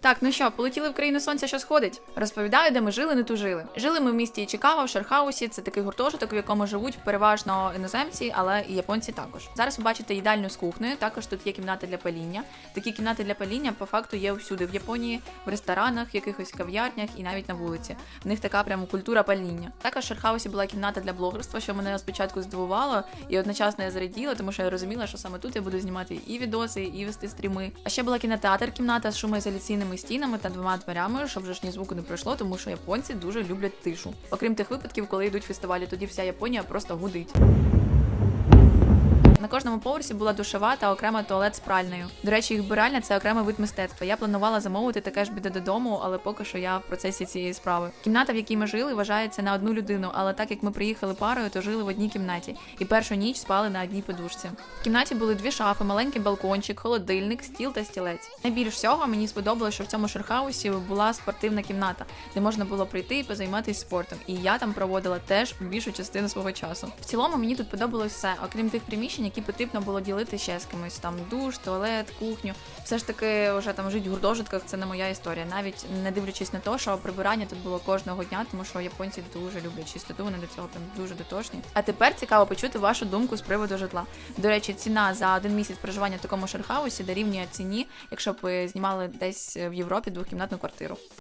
Так, ну що, полетіли в країну сонця, що сходить? Розповідаю, де ми жили, не тужили. Жили ми в місті Чикаго, в Шерхаусі. Це такий гуртожиток, в якому живуть переважно іноземці, але і японці також. Зараз ви бачите їдальню з кухнею. Також тут є кімната для паління. Такі кімнати для паління по факту є всюди в Японії, в ресторанах, в якихось кав'ярнях і навіть на вулиці. В них така прямо культура паління. Також в Шерхаусі була кімната для блогерства, що мене спочатку здивувало, і одночасно я зраділа, тому що я розуміла, що саме тут я буду знімати і відоси, і вести стріми. А ще була кінотеатр, кімната з шумоізоляційними стінами та двома дверями, щоб вже ж ні звуку не пройшло, тому що японці дуже люблять тишу. Окрім тих випадків, коли йдуть фестивалі, тоді вся Японія просто гудить. На кожному поверсі була душова та окрема туалет з пральнею. До речі, їх вбиральня це окремий вид мистецтва. Я планувала замовити таке ж біде додому, але поки що я в процесі цієї справи. Кімната, в якій ми жили, вважається на одну людину, але так як ми приїхали парою, то жили в одній кімнаті і першу ніч спали на одній подушці. В кімнаті були дві шафи, маленький балкончик, холодильник, стіл та стілець. Найбільш всього мені сподобалося, що в цьому шерхаусі була спортивна кімната, де можна було прийти і позайматися спортом. І я там проводила теж більшу частину свого часу. В цілому мені тут подобалось все, окрім тих приміщень, які потрібно було ділити ще з кимось. Там душ, туалет, кухню. Все ж таки, вже там жити в гуртожитках це не моя історія. Навіть не дивлячись на те, що прибирання тут було кожного дня, тому що японці дуже люблять чистоту, вони до цього прям дуже дотошні. А тепер цікаво почути вашу думку з приводу житла. До речі, ціна за один місяць проживання в такому шерхаусі дорівнює ціні, якщо б ви знімали десь в Європі двохкімнатну квартиру.